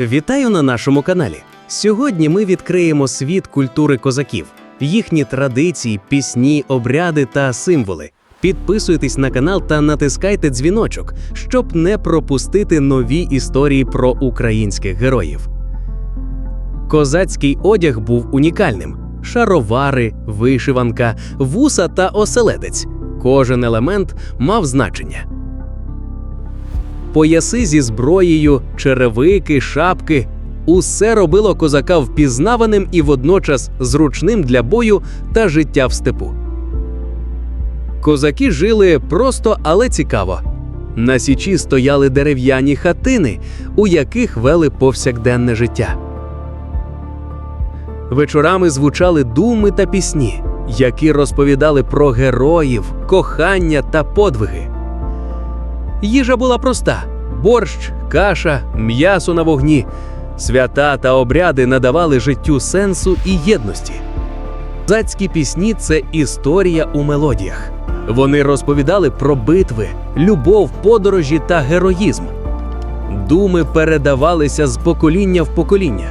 Вітаю на нашому каналі. Сьогодні ми відкриємо світ культури козаків, їхні традиції, пісні, обряди та символи. Підписуйтесь на канал та натискайте дзвіночок, щоб не пропустити нові історії про українських героїв. Козацький одяг був унікальним: шаровари, вишиванка, вуса та оселедець. Кожен елемент мав значення. Пояси зі зброєю, черевики, шапки усе робило козака впізнаваним і водночас зручним для бою та життя в степу. Козаки жили просто, але цікаво. На січі стояли дерев'яні хатини, у яких вели повсякденне життя. Вечорами звучали думи та пісні, які розповідали про героїв, кохання та подвиги. Їжа була проста: борщ, каша, м'ясо на вогні. Свята та обряди надавали життю сенсу і єдності. Козацькі пісні це історія у мелодіях. Вони розповідали про битви, любов, подорожі та героїзм. Думи передавалися з покоління в покоління.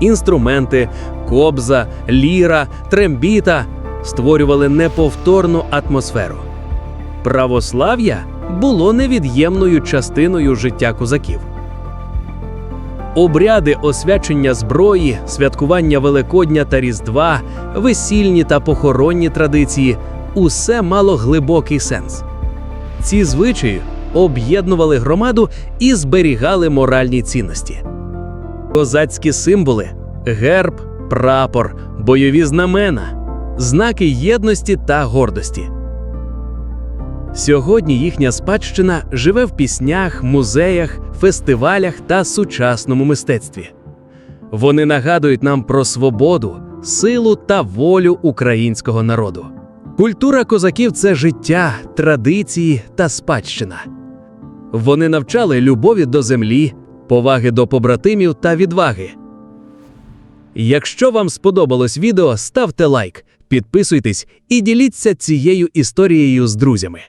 Інструменти, кобза, ліра, трембіта створювали неповторну атмосферу. Православ'я було невід'ємною частиною життя козаків. Обряди освячення зброї, святкування Великодня та Різдва, весільні та похоронні традиції усе мало глибокий сенс. Ці звичаї об'єднували громаду і зберігали моральні цінності. Козацькі символи герб, прапор, бойові знамена, знаки єдності та гордості. Сьогодні їхня спадщина живе в піснях, музеях, фестивалях та сучасному мистецтві. Вони нагадують нам про свободу, силу та волю українського народу. Культура козаків це життя, традиції та спадщина. Вони навчали любові до землі, поваги до побратимів та відваги. Якщо вам сподобалось відео, ставте лайк, підписуйтесь і діліться цією історією з друзями.